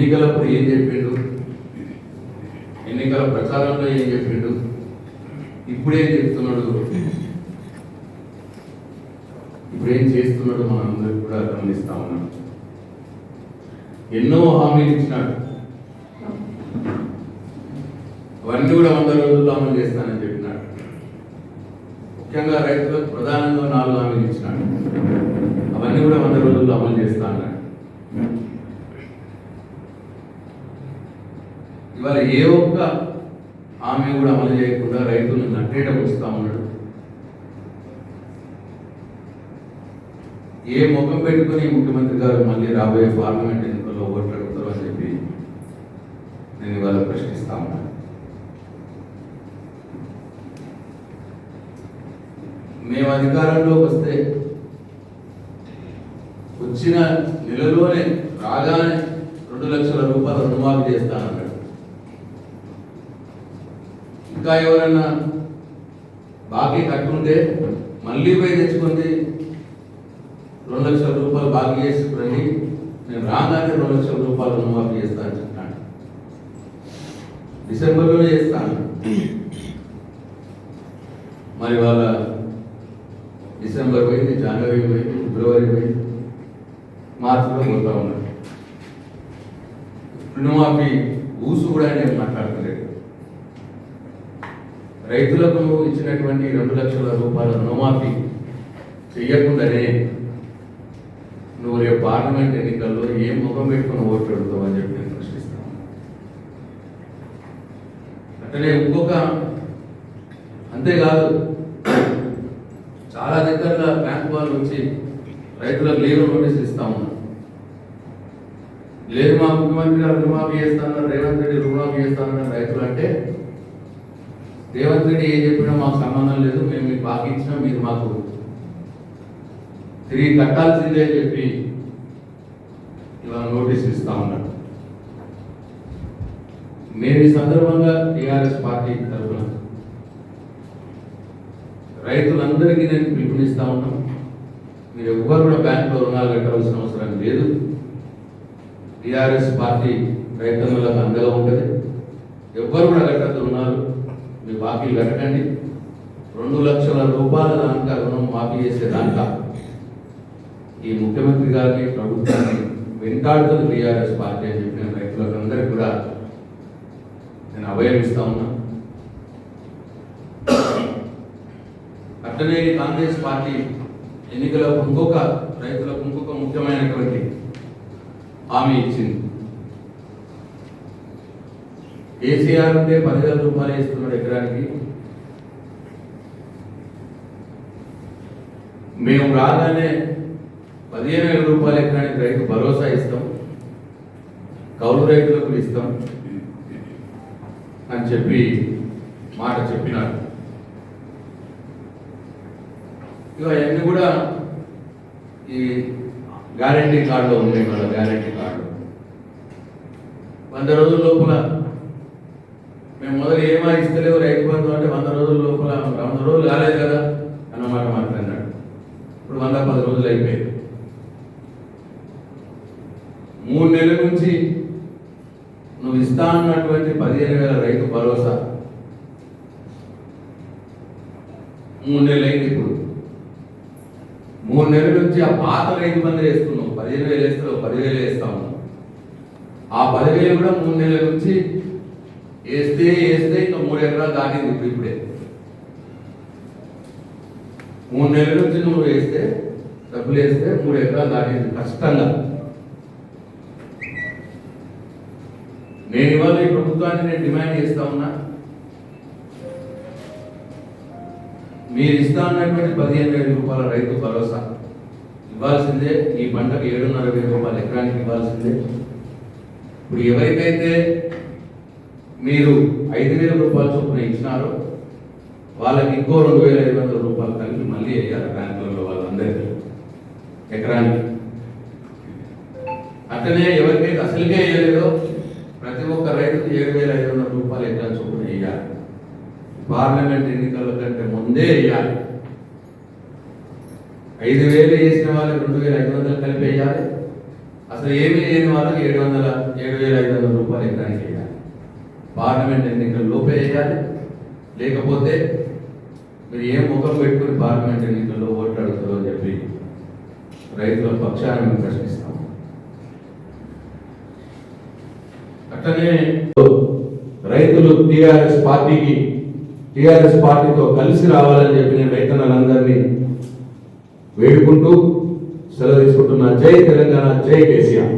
ఏం చెప్పిండు? ఎన్నికల ప్రచారంలో ఏం చెప్పిండు? ఇప్పుడేం చెప్తున్నాడు? ఇప్పుడేం చేస్తున్నాడు మనందరికి కూడా గమనిస్తా ఉన్నాం. ఎన్నో హామీలు ఇచ్చినాడు. అవన్నీ కూడా వంద రోజుల్లో అమలు చేస్తానని చెప్పినాడు. ముఖ్యంగా రైతులకు ప్రధానంగా నాలుగు హామీలు ఇచ్చినాడు. అవన్నీ కూడా వంద రోజుల్లో అమలు చేస్తా అన్నాడు. ఇవాళ ఏ ఒక్క ఆమె కూడా అమలు చేయకుండా రైతులను నట్టేట వస్తామన్నాడు ఉన్నాడు. ఏ ముఖం పెట్టుకుని ముఖ్యమంత్రి గారు మళ్ళీ రాబోయే పార్లమెంట్ ఎన్నికల్లో ఓట్లు అడుగుతారో అని చెప్పి నేను ఇవాళ ప్రశ్నిస్తా ఉన్నాను మేము అధికారంలోకి వస్తే వచ్చిన నెలలోనే రాగానే రెండు లక్షల రూపాయలు రుణమాఫీ చేస్తాను ఇంకా ఎవరన్నా బాకీ కట్టుంటే మళ్ళీ పోయి తెచ్చుకుంది. రెండు లక్షల రూపాయలు బాకీ చేసుకుని నేను రాగానే రెండు లక్షల రూపాయలు రుణమాఫీ చేస్తాను చెప్తాను డిసెంబర్లో చేస్తాను మరి వాళ్ళ డిసెంబర్ పోయింది జనవరి పోయింది ఫిబ్రవరి పోయింది మార్చిలో పోతా ఉన్నాడు. రుణమాఫీ ఊసు కూడా నేను మాట్లాడతలేదు. రైతులకు నువ్వు ఇచ్చినటువంటి రెండు లక్షల రూపాయల రుణమాఫీ చెయ్యకుండానే నువ్వు రేపు పార్లమెంట్ ఎన్నికల్లో ఏం ముఖం పెట్టుకుని ఓట్లు పెడతావు అని చెప్పి నేను ప్రశ్నిస్తాను. అట్లనే ఇంకొక అంతేకాదు చాలా దగ్గరలో బ్యాంక్ వాళ్ళు వచ్చి రైతులకు లీవ్ నోటీస్ ఇస్తా ఉన్నారు. లేదు మా ముఖ్యమంత్రి గారు రుణమాఫీ చేస్తానన్నారు రేవంత్ రెడ్డి రుణమాఫీ చేస్తానన్నారు రైతులు అంటే రేవంత్ రెడ్డి ఏం చెప్పినా మాకు సంబంధం లేదు మేము మీకు బాకీ ఇచ్చినా మీరు మాకు తిరిగి కట్టాల్సిందే చెప్పి ఇలా నోటీస్ ఇస్తా ఉన్నాడు మేము ఈ సందర్భంగా టీఆర్ఎస్ పార్టీ తరఫున రైతులందరికీ నేను పిలుపునిస్తా ఉన్నాం. మీరు ఎవ్వరు కూడా బ్యాంకులో రుణాలు కట్టవలసిన అవసరం లేదు. టిఆర్ఎస్ పార్టీ రైతన్నులకు అండగా ఉంటుంది. ఎవ్వరు కూడా కట్టద్దు రుణాలు. బాకీ బాకీలు రెండు లక్షల రూపాయల దానిక రుణం మాఫీ చేసే దాంట్లో ఈ ముఖ్యమంత్రి గారిని ప్రభుత్వాన్ని వెంటాడుతుంది టీఆర్ఎస్ పార్టీ అని చెప్పిన రైతులకు కూడా నేను అభయమిస్తా ఉన్నా. అట్లనే ఈ కాంగ్రెస్ పార్టీ ఎన్నికలకు ఇంకొక రైతులకు ఇంకొక ముఖ్యమైనటువంటి హామీ ఇచ్చింది. కేసీఆర్ ఉంటే పదివేల రూపాయలు ఇస్తున్నాడు ఎకరానికి. మేము రాగానే పదిహేను వేల రూపాయలు ఎకరానికి రైతు భరోసా ఇస్తాం కౌలు రైతులకు ఇస్తాం అని చెప్పి మాట చెప్పినారు. ఇవన్నీ అవన్నీ కూడా ఈ గ్యారంటీ కార్డులో ఉన్నాయి మన గ్యారంటీ కార్డు. వంద రోజుల లోపల మేము మొదలు ఏమా ఇస్తలేవు రైతు బంధు అంటే వంద రోజుల లోపల వంద రోజులు కాలేదు కదా అన్నమాట మాట్లాడినాడు. ఇప్పుడు వంద పది రోజులు అయిపోయింది మూడు నెలల నుంచి నువ్వు ఇస్తా అన్నటువంటి పదిహేను వేల రైతు భరోసా. మూడు నెలలు అయింది ఇప్పుడు. మూడు నెలల నుంచి ఆ పాత రైతు బంధు వేస్తున్నావు. పదిహేను వేలు వేస్తావు పదివేలు వేస్తాము ఆ పదివేలు కూడా మూడు నెలల నుంచి వేస్తే వేస్తే ఇంకా మూడు ఎకరాలు దాటింది ఇప్పుడు ఇప్పుడే. మూడు నెలల నుంచి నువ్వు వేస్తే డబ్బులు వేస్తే మూడు ఎకరాలు దాటింది కష్టంగా. నేను ఇవాళ ఈ ప్రభుత్వాన్ని నేను డిమాండ్ చేస్తా ఉన్నా. మీరు ఇస్తా ఉన్నటువంటి పదిహేను వేల రూపాయల రైతు భరోసా ఇవ్వాల్సిందే ఈ పంటకు ఏడున్నర వేల రూపాయలు ఎకరానికి ఇవ్వాల్సిందే. ఇప్పుడు ఎవరికైతే మీరు ఐదు వేల రూపాయలు చొప్పున ఇచ్చినారో వాళ్ళకి ఇంకో రెండు వేల ఐదు వందల రూపాయలు కలిపి మళ్ళీ వేయాలి బ్యాంకులలో వాళ్ళందరికీ. ఎకరానికి. అట్లనే ఎవరికైతే అసలుకే వేయలేదో ప్రతి ఒక్క రైతుకు ఏడు వేల ఐదు వందల రూపాయలు ఎకరం చొప్పున వేయాలి. పార్లమెంట్ ఎన్నికల కంటే ముందే వేయాలి. ఐదు వేలు వేసిన వాళ్ళకి రెండు వేల ఐదు వందలు కలిపి వేయాలి. అసలు ఏమీ లేని వాళ్ళకి ఏడు వందల ఏడు వేల ఐదు వందల రూపాయలు ఎకరానికి వేయాలి. పార్లమెంట్ ఎన్నికలు లోపే వేయాలి లేకపోతే మీరు ఏం ముఖం పెట్టుకుని పార్లమెంట్ ఎన్నికల్లో ఓట్లు అడుగుతారో అని చెప్పి రైతుల పక్షాన్ని మేము ప్రశ్నిస్తాం. అట్లనే రైతులు టిఆర్ఎస్ పార్టీకి టిఆర్ఎస్ పార్టీతో కలిసి రావాలని చెప్పి నేను రైతన్నలందరినీ వేడుకుంటూ సెలవు తీసుకుంటున్నా. జై తెలంగాణ జై కేసీఆర్.